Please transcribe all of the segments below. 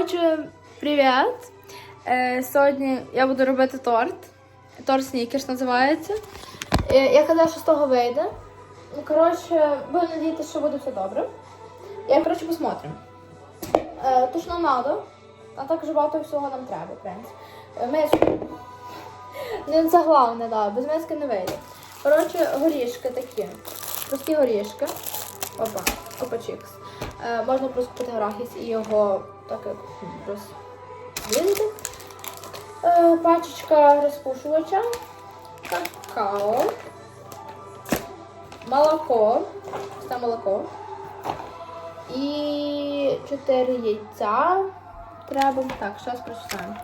Коротше, привіт. Е, сьогодні я буду робити торт. Торт снікерс називається. Е, я казала, що з того вийде. Ну, коротше, будемо надіятися, що буде все добре. Я, коротше, посмотрим. Е, то, нам треба, а також багато всього нам треба, в принципі. Е, миску. Не це головне, да, без миски не вийде. Коротше, горішки такі. Прості горішки. Опа, опа чікс. Е, можна просто купити арахіс і його так як розрізати. Е, пачечка розпушувача, какао, молоко, це молоко. І 4 яйця. Треба. Так, зараз прочитаємо.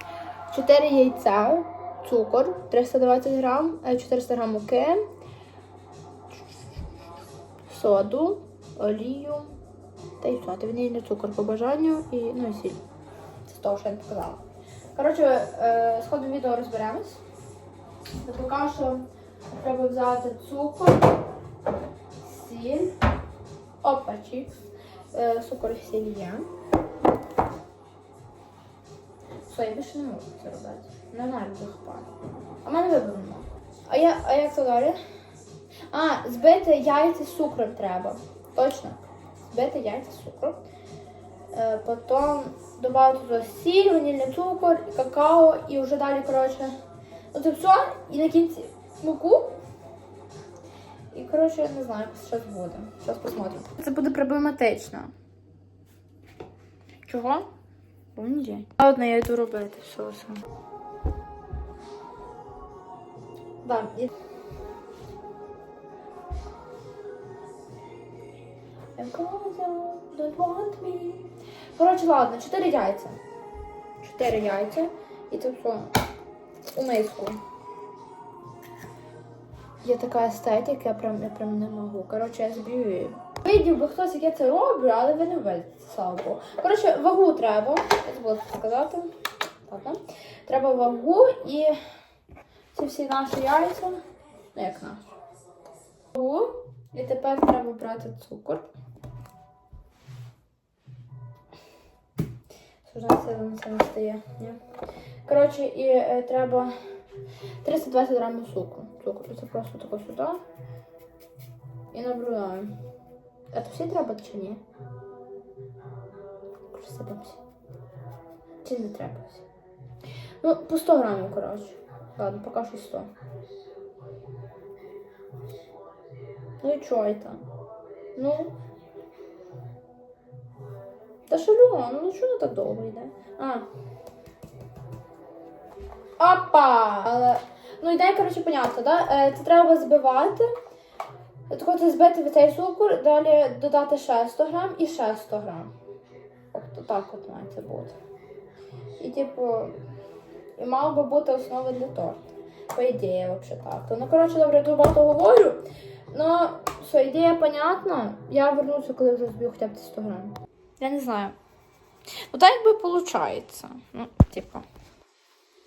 4 яйця, цукор 320 грам, е, 400 грам муки, соду, олію. Та й все, та ванільний цукор по бажанню і ну і сіль. Це того, що я не показала. Коротше, е, з ходом відео розберемось. Та Поки що треба взяти цукор, сіль, опа, чікс, е, цукор і сіль є. Все, я більше не можу це робити. Не знаю, захопати. А в мене вибору. А, я, а як це далі? А, збити яйця з цукром треба. Точно. Збити яйця з цукром. Е, потім додати туди сіль, ванільний цукор, какао і вже далі, коротше. Ну це все. І на кінці муку. І, коротше, не знаю, щось буде. Зараз посмотрим. Це буде проблематично. Чого? Бо ні. Ладно, я йду робити соусом. Да, Don't want me. Коротше, ладно, 4 яйця. 4 яйця. І це все у миску. Є така естетика, я прям, я прям не можу. Коротше, я зб'ю. Видів би хтось, як я це роблю, але ви не видите, слава. Коротше, вагу треба. Я забула сказати. Ладно. Треба вагу і ці всі наші яйця. Ну, як наші. Вагу. І тепер треба брати цукор. Вже сила на це не стає. Ні. Коротше, і е, треба 320 грамів цукру. Цукру. Це просто тако сюди. І наблюдаємо. А то всі треба чи ні? Присипемося. Чи не треба всі? Ну, по 100 грамів, коротше. Ладно, поки що 100. Ну і чого це? Ну. Та шалю, ну чого так довго йде? А. Опа! Але. Ну ідея, коротше, понятно, да? Е, Це треба збивати. Так от збити в цей цукор, далі додати ще 100 грам і ще 100 грам. От так от має це бути. І типу, і мав би бути основа для торту. По ідеї, взагалі так. То, ну, коротше, добре, я багато говорю. Ну, все, ідея понятна. Я вернуся, коли вже зб'ю хоча б ці 100 грам. Я не знаю. Ну так якби виходить. Ну, типу.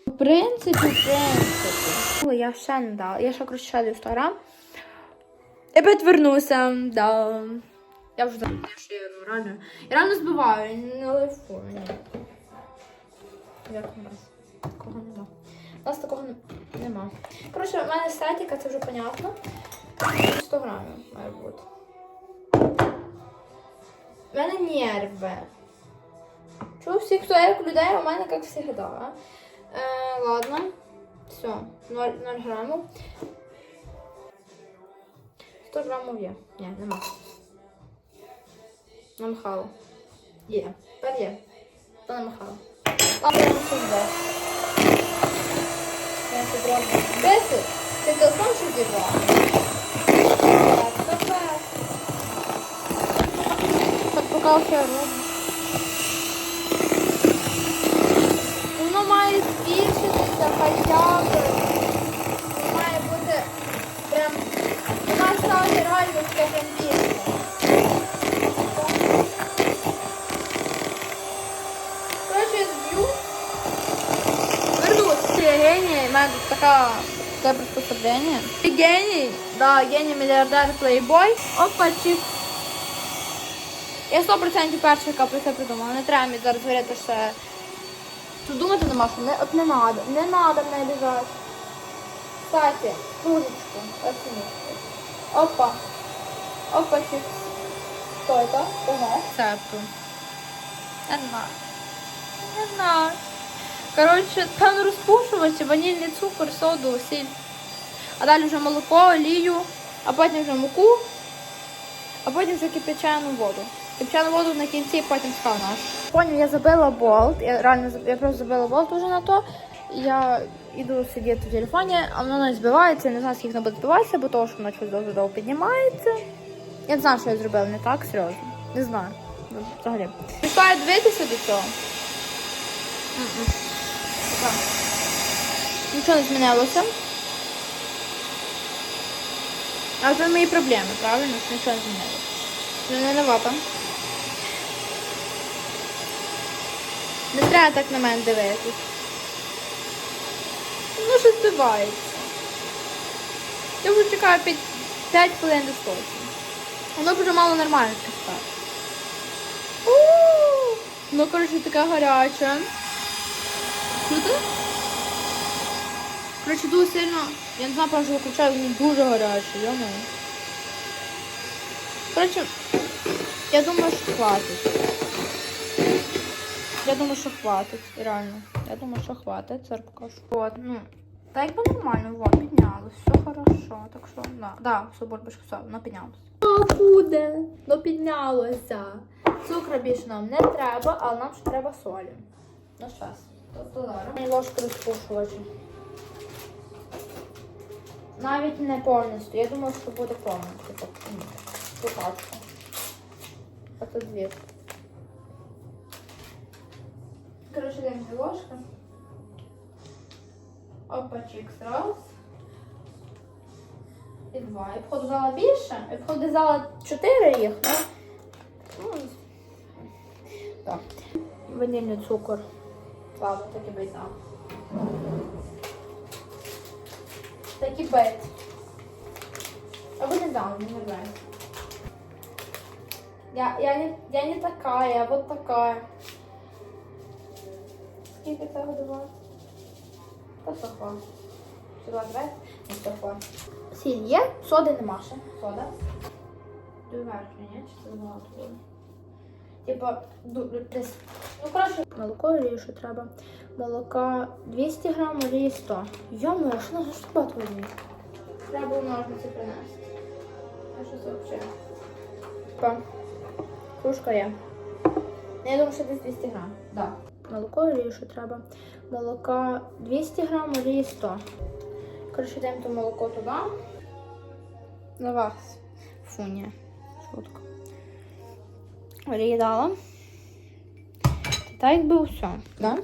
В принципі, в принципі. Я ще не дала. Я ще коротше ще даю 100 грам. Я опять вернуся, да. Я вже знаю, що я ну, реально. Я реально збиваю, не лайфую. Ні. Як у нас? Такого нема. У нас такого нема. Коротше, в мене статіка, це вже понятно. 100 грамів має бути. У мене нерви. Чого всіх як людей, у мене як завжди. Е, ладно. Все, 0, 0 грамів. 100 грамів є. Ні, нема. Намахало. Є. Тепер є. То намахало. Ладно, я не де. Я це. Беси, ти телефон що зібрав? Бути прям. Воно має стати реально скажем більше. Коротше, я зб'ю. Вернусь. Я геній, у мене тут така таке приспособлення. Ти геній? Да, геній, мільярдер, плейбой. Опа, чик. Я 100% перша, яка про це придумала. Не треба мені зараз говорити ще. Тут думати нема, що не, от не надо, не надо мене біжати. Кстати, кружечку, оцініть. Опа. Опа, чик. Що це? Ого. Цепту. Не знаю. Не знаю. Коротше, певно розпушувачі, ванільний цукор, соду, сіль. А далі вже молоко, олію, а потім вже муку, а потім вже кипячену воду. Кипячену воду на кінці, потім став наш. Поняв, я забила болт. Я реально я просто забила болт уже на то. Я йду сидіти в телефоні, а воно не збивається, не знаю, скільки воно буде збиватися, бо того, що воно щось дуже довго піднімається. Я не знаю, що я зробила не так, серйозно. Не знаю. Ну, Взагалі. Пішла я дивитися до цього. М-м. Так. Нічого не змінилося. А це мої проблеми, правильно? Нічого не змінилося. Не не нова Не треба так на мене дивитись. Ну, що збивається. Я вже чекаю 5, 5 хвилин до сотні. Воно вже мало нормально стати. Ну, коротше, така гаряча. Чути? Коротше, дуже сильно. Я не знаю, що виключаю, він дуже гарячий, я. Коротше, я думаю, що хватить. Я думаю, що хватить, реально. Я думаю, що хватить, покажу. От, ну, та якби нормально, вот, піднялось, все хорошо. Так що, да, да, все, бульбашка, все, воно піднялось. Що буде? Ну піднялося. Цукру більше нам не треба, але нам ще треба солі. Ну, щас. Тобто зараз. Ложку розпушувача. Навіть не повністю. Я думаю, що буде повністю. Типу, м, Покажу. А тут дві. Коротше, даємо дві ложки. Опа, чикс, раз. І два. Я б ходу взяла більше. Я б ходу взяла чотири їх, ну, Так. Ванільний цукор. Ладно, так і бить дам. Так і бить. Або не дам, не нравится. Я, я, не, я не такая, я вот такая. Скільки це годова? Та сохла. Сюди? Не сохла. Сіль є, соди нема ще. Сода. До верхньої, ні? Чи це багато буде? Типа, десь. Ну, коротше, молоко олію, що треба. Молока 200 грам, олії 100. Йомо, що на що багато олії? Треба було ножниці принести. А що це взагалі? Типа, кружка є. Ну, Я думаю, що десь 200 грам. Да. Молоко олію, що треба. Молока 200 грам, олії 100. Коротше, даємо то молоко туди. На вас. Фу, ні. Шутка. Олії дала. Та якби все, да?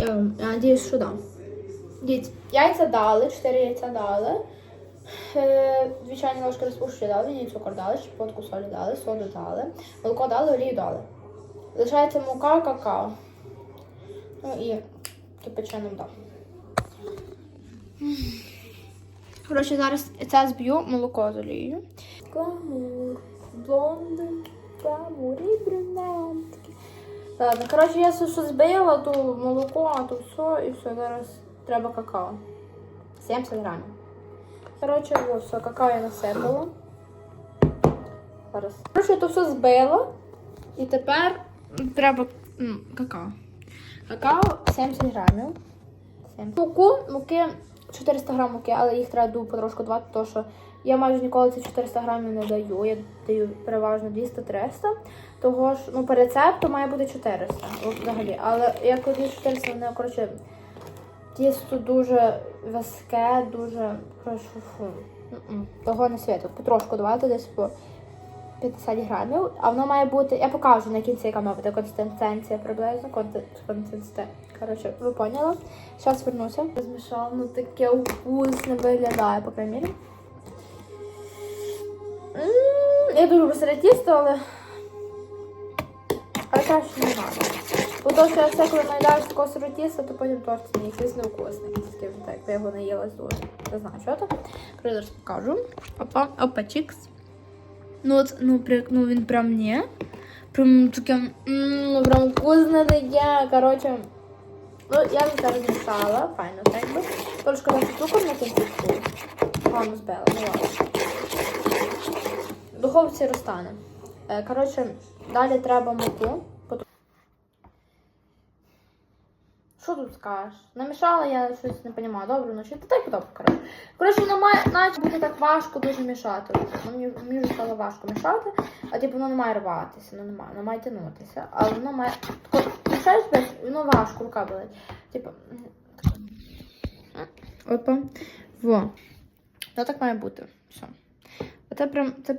Я, я надіюсь, що да. Дивіться, яйця дали, 4 яйця дали. Е, Дві чайні ложки розпушення дали, ванільний цукор дали, щепотку солі дали, соду дали, молоко дали, олію дали. Лишається мука, какао. Ну і кипячену дам. Коротше, зараз це зб'ю молоко з олією. Гламур, блонди, гламур і брюнетки. Ладно, коротше, я все що збила, то молоко, а то все, і все, зараз треба какао. 70 грамів. Коротше, все, какао я насипала. Зараз. Коротше, я то все збила. І тепер треба какао. Какао 70 грамів. Муку, муки 400 грам муки, але їх треба ду потрошку давати, тому що я майже ніколи ці 400 грамів не даю. Я даю переважно 200-300. Того ж, ну, по рецепту має бути 400 взагалі. Але я коли 400, вони, коротше, тісто дуже вязке, дуже фу. Того не світу. Потрошку давати десь по 50 грамів, а воно має бути. Я покажу на кінці, яка має бути консистенція приблизно. Консистенція. Коротше, ви поняли. Зараз вернуся. Змішала, ну таке вкусне виглядає, по крайній. Я дуже люблю серед тісто, але. Але краще не треба. Бо то, що я все, коли наїдаю такого сиру тіста, то потім торт мені якийсь невкусний. Такий, так, я його наїлась дуже. Не знаю, що то. Зараз покажу. Опа, опа, чікс. Ну, от, ну, при, ну він прям ні. Прям таке, ну, прям вкусне таке. Коротше, ну, я не розмішала, файно, так би. Трошки дати цукор на кінцівку. Ладно, збила, ну ладно. Духовці розтане. Е, Коротше, далі треба муку. Потім- Що тут скажеш? Намішала я щось не розумію. Добре, ну чи та так добре, коротше. Коротше, воно має наче бути так важко дуже мішати. Ну, Мені, мені вже стало важко мішати, а типу воно не має рватися, воно не має, воно має тягнутися. Але воно має. Тако, мішаєш без, воно важко, рука болить. Типу. Опа. Во. То так має бути. Все. Оце прям це,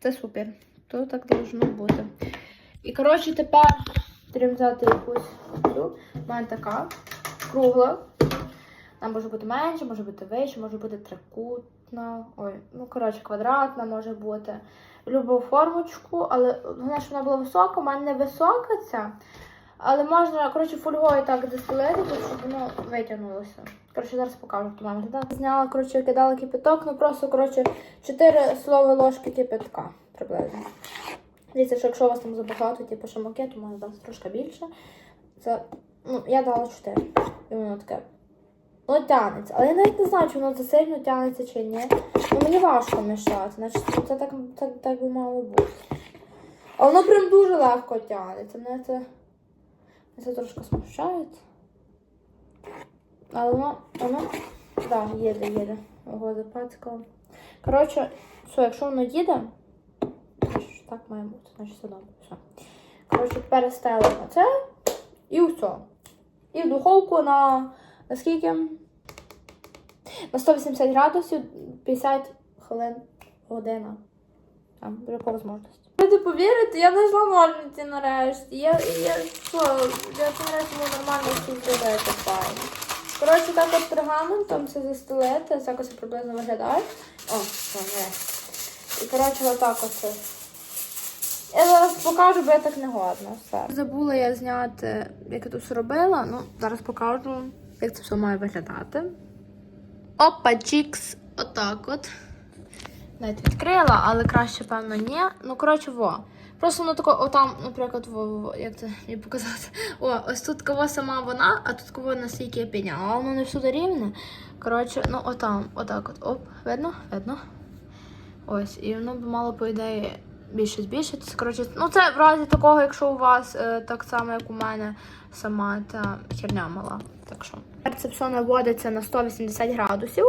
це супер. То так должно бути. І коротше тепер треба взяти якусь. У мене така кругла. Вона може бути менше, може бути вище, може бути трикутна. Ой, ну коротше, квадратна може бути. Любу формочку, але головне, щоб вона була висока, у мене не висока ця. Але можна, коротше, фольгою так застелити, щоб воно витягнулося. Коротше, зараз покажу, як то має. Зняла, коротше, кидала кипяток, ну просто, коротше, 4 столові ложки кипятка приблизно. Дивіться, що якщо у вас там забагато, типу шамаки, то можна дати трошки більше. Це, ну, я дала 4. І воно таке. Воно тягнеться. Але я навіть не знаю, чи воно це сильно тягнеться чи ні. Ну мені важко мішати, значить це так, так, так би мало бути. А воно прям дуже легко тягнеться. Мене це, це трошки смущає. Але воно, воно, так, да, їде, їде. Ого, запацькало. Коротше, все, якщо воно їде, так має бути, значить все добре. Все. Коротше, перестелимо це і все. І в духовку на, на скільки? На 180 градусів 50 хвилин година. Там, вже по можливості. Ви повірите, я знайшла ножниці нарешті. Я, я що, я нарешті нормально всі зробити файно. Коротше, так от пергаментом це застелити, ось так ось приблизно виглядає. О, все, не. І коротше, отак оце. Я зараз покажу, бо я так не годна. Все. Забула я зняти, як я тут все робила. Ну, зараз покажу, як це все має виглядати. Опа, чікс, отак от. Навіть відкрила, але краще, певно, ні. Ну, коротше, во. Просто воно тако, отам, наприклад, во, во, як це мені показати. О, ось тут кого сама вона, а тут кого настільки я підняла. Воно не всюди рівне. Коротше, ну отам, отак от. Оп, видно? Видно. Ось, і воно б мало, по ідеї, більше збільшитися. Коротше, ну це в разі такого, якщо у вас е, так само, як у мене, сама та херня мала. Так що. Це все наводиться на 180 градусів.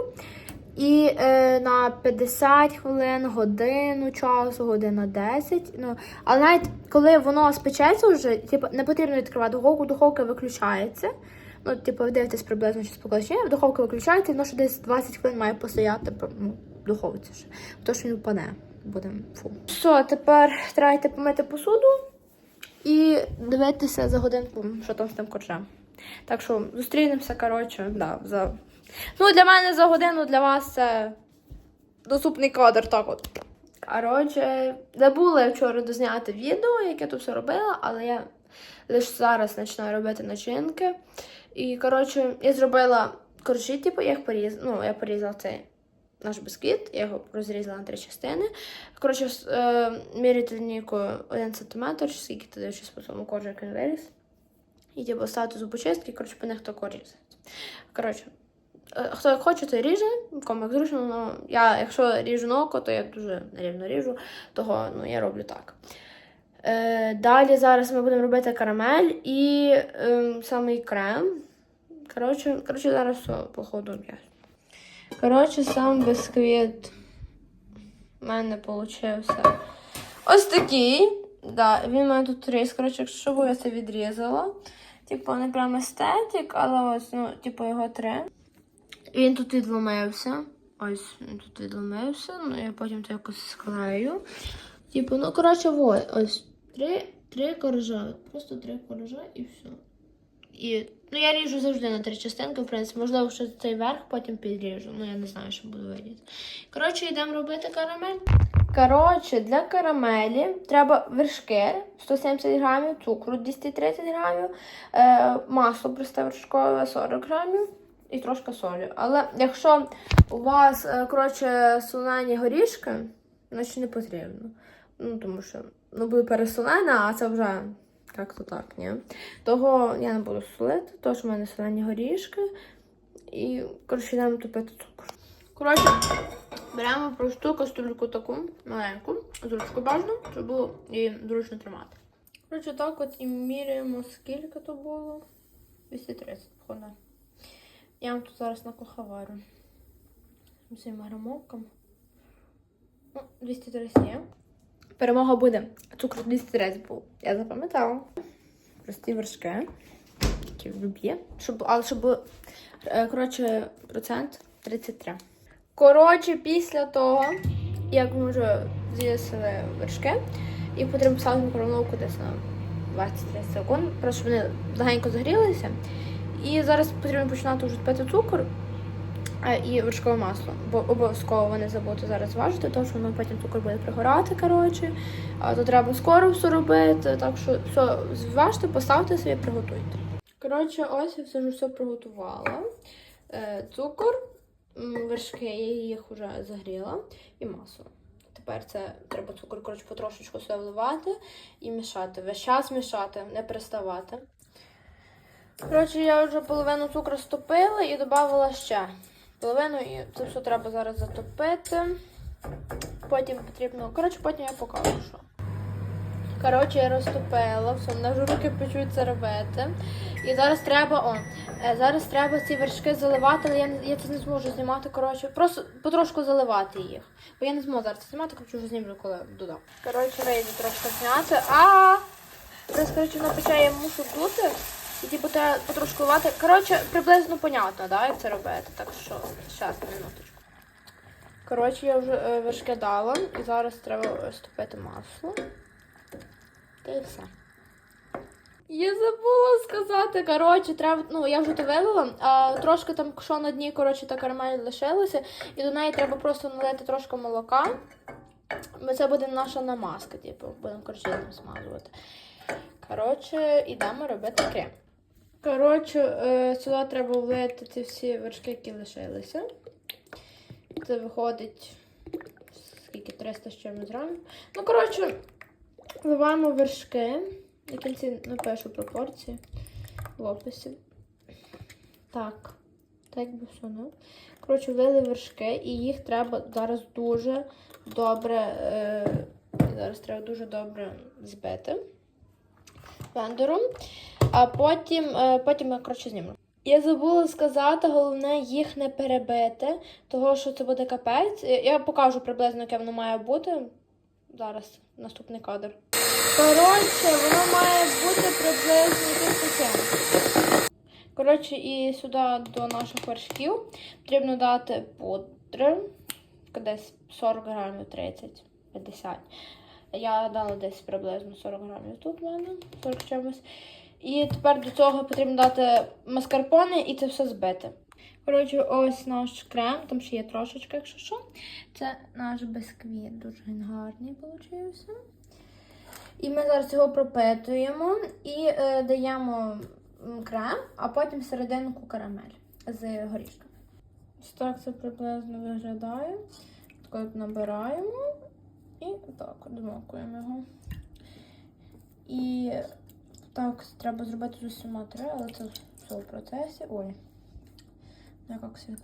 І е, на 50 хвилин, годину часу, година 10. Ну, але навіть коли воно спечеться вже, типу, не потрібно відкривати духовку, духовка виключається. Ну, типу, ви дивитесь приблизно чи спокійно, духовка виключається, воно ще десь 20 хвилин має постояти ну, в духовці ще. Тому що він впаде. Буде фу. Все, тепер треба помити посуду і дивитися за годинку, що там з тим коржем. Так що зустрінемося, коротше, да, за. Ну, для мене за годину, для вас це доступний кадр, так от. Коротше, забула я вчора дозняти відео, яке тут все робила, але я лише зараз починаю робити начинки. І, коротше, я зробила коржі, типу, я їх порізала. Ну, я порізала цей наш бісквіт, я його розрізала на три частини. Коротше, е, міряти лінійкою 1 см, скільки ти дивишся по цьому коржу, як він виріс. І типу ставити зубочистки, коротше, по них різати. Коротше, е, хто як хоче, той ріже, кому як зручно. Ну, я, якщо ріжу на око, то я дуже нерівно ріжу, того ну, я роблю так. Е, далі зараз ми будемо робити карамель і е, самий крем. Коротше, коротше, зараз все, походу, я. Коротше, сам бісквіт в мене получився ось такий. Да, він мене тут різ. Коротше, якщо я це відрізала. Типу, не прям естетик, але ось, ну, типу, його три. Він тут відломився. Ось він тут відломився. Ну, я потім це якось склею. Типу, ну, коротше, ось, ось три, три коржа. Просто три коржа і все. І, ну, я ріжу завжди на три частинки, в принципі. Можливо, що цей верх потім підріжу. Ну, я не знаю, що буду видіти. Коротше, йдемо робити карамель. Коротше, для карамелі треба вершки 170 грамів, цукру 230 грамів, е, масло просте вершкове 40 грамів і трошки солі. Але якщо у вас, е, коротше, солені горішки, наче не потрібно. Ну, тому що ну, буде пересолена, а це вже як-то так, ні. Того я не буду солити, що в мене солені горішки. І, коротше, йдемо топити цукор. Коротше, беремо просту кастрюльку таку маленьку, з ручкою бажано, щоб було її зручно тримати. Коротше, так от і міряємо, скільки то було. 230, походу. Я вам тут зараз на куховарю. З цими грамовками. Ну, 230 є. Перемога буде. Цукор 230 був. Я запам'ятала. Прості вершки. Які в. Щоб, але щоб е, коротше, процент 33. Коротше, після того, як ми вже з'їсили вершки, їх потрібно поставити мікроволновку десь на 20-30 секунд, просто щоб вони легенько загрілися. І зараз потрібно починати вже пити цукор і вершкове масло. Бо обов'язково не забудьте зараз важити, тому що воно потім цукор буде пригорати. Коротше. То треба скоро все робити. Так що все зважте, поставте собі, приготуйте. Коротше, ось я все вже все приготувала. Е, цукор, вершки, я їх вже загріла, і масло. Тепер це треба цукор коротше, потрошечку сюди вливати і мішати. Весь час мішати, не переставати. Коротше, я вже половину цукру стопила і додавала ще половину, і це все треба зараз затопити. Потім потрібно. Коротше, потім я покажу, що. Коротше, я розтопила, все, мене вже руки почують це робити. І зараз треба, о, е, зараз треба ці вершки заливати, але я, я це не зможу знімати. Коротше, просто потрошку заливати їх. Бо я не зможу зараз це знімати, коротше, вже знімлю, коли додам. Коротше, вийду трошки зняти. А! Зараз, коротше, на печі я мушу дути. І типу треба потрошку ливати. Коротше, приблизно понятно, да, як це робити. Так що, зараз, минуточку. Коротше, я вже е, вершки дала, і зараз треба ступити масло. Та і все. Я забула сказати, коротше, треба, ну я вже то вилила, а трошки там, що на дні, коротше, та карамель лишилася, і до неї треба просто налити трошки молока. Бо це буде наша намазка, типу, будемо їм смазувати. Коротше, ідемо робити крем. Коротше, е, сюди треба влити ці всі вершки, які лишилися. Це виходить скільки 300 з чимось грамів. Ну, коротше, вливаємо вершки. На кінці напишу пропорції в описі. Так. Так би все, ну. Коротше, вили вершки, і їх треба зараз дуже добре. Е, зараз треба дуже добре збити блендером. А потім, е, потім я коротше зніму. Я забула сказати, головне їх не перебити, того що це буде капець. Я- покажу приблизно, яке воно має бути. Зараз наступний кадр. Коротше, воно має бути приблизно яким таким. Коротше, і сюди до наших вершків потрібно дати пудри. Десь 40 грамів 30, 50. Я дала десь приблизно 40 грамів тут в мене, 40 чимось. І тепер до цього потрібно дати маскарпоне і це все збити. Коротше, ось наш крем, там ще є трошечки, якщо що. Це наш бисквіт, дуже гарний вийшов. І ми зараз його пропитуємо і е, даємо крем, а потім серединку карамель з горішками. Ось так це приблизно виглядає. Так от набираємо і так домокуємо його. І так треба зробити з усіма три, але це все в процесі. Ой, не як завжди.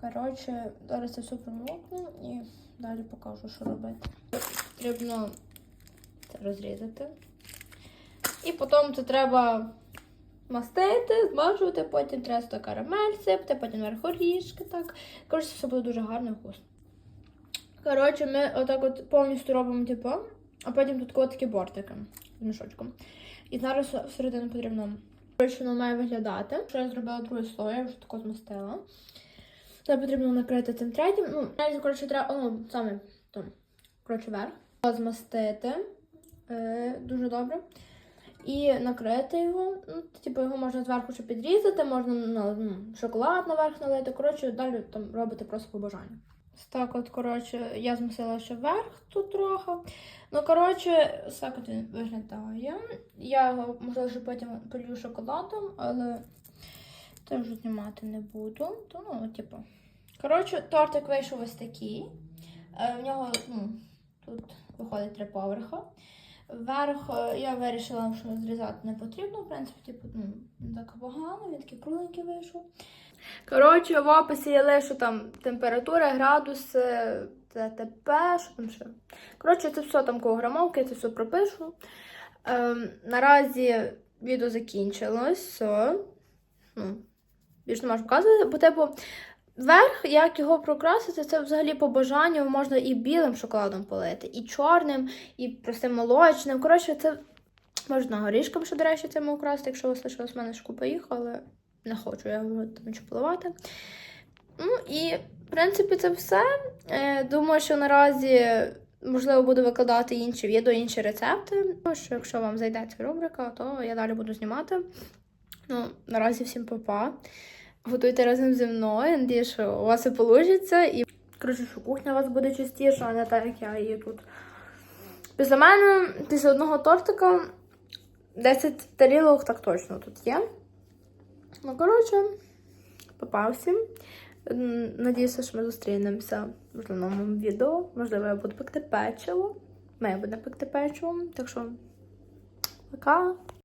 Коротше, зараз це все промокну і далі покажу, що робити. Потрібно це розрізати. І потім це треба мастити, змажувати, потім треба сюди карамель сипати, потім вверх горішки. Так. Коротше, все буде дуже гарно і вкусно. Коротше, ми отак от повністю робимо типу, а потім тут от такі бортики з мішочком. І зараз всередину потрібно. Коротше, воно має виглядати. Що я зробила друге слой, я вже тако змастила. Це потрібно накрити цим третім. Ну, навіть, коротше, треба, ну, саме там, коротше, верх. Змастити е, дуже добре. І накрити його. Ну, типу, його можна зверху ще підрізати, можна ну, шоколад наверх налити. Коротше, далі там робити просто по бажанню. Так, от, коротше, я змусила ще вверх тут трохи. Ну, коротше, так от він виглядає. Я його, можливо, вже потім полью шоколадом, але теж знімати не буду. То, ну, типу. Коротше, тортик вийшов ось такий. Е, В нього ну, тут виходить три поверха. Вверх е, я вирішила, що зрізати не потрібно. В принципі, типу, ну, так погано, він такий кругленький вийшов. Коротше, в описі я лишу там температура, градуси, ТТП, що там ще. Коротше, це все там кілограмовки, я це все пропишу. Ем, наразі відео закінчилось. Все. Ну, більше не можу показувати, бо типу. Верх, як його прокрасити, це взагалі по бажанню можна і білим шоколадом полити, і чорним, і простим молочним. Коротше, це можна горішком, що, до речі, цим украсти, якщо у вас лишилось в мене ж купа їх, але не хочу я його там поливати. Ну і, в принципі, це все. Е, думаю, що наразі, можливо, буду викладати інші відео, інші рецепти. Ну, що якщо вам зайде ця рубрика, то я далі буду знімати. Ну, наразі всім па-па. Готуйте разом зі мною. Надію, що у вас все вийде. І коротше, що кухня у вас буде чистіша, а не так, як я її тут. Після мене, після одного тортика, 10 тарілок так точно тут є. Ну, коротше, па-па всім. Надіюся, що ми зустрінемося в новому відео. Можливо, я буду пекти печиво. Ми будемо пекти печиво. Так що, пока.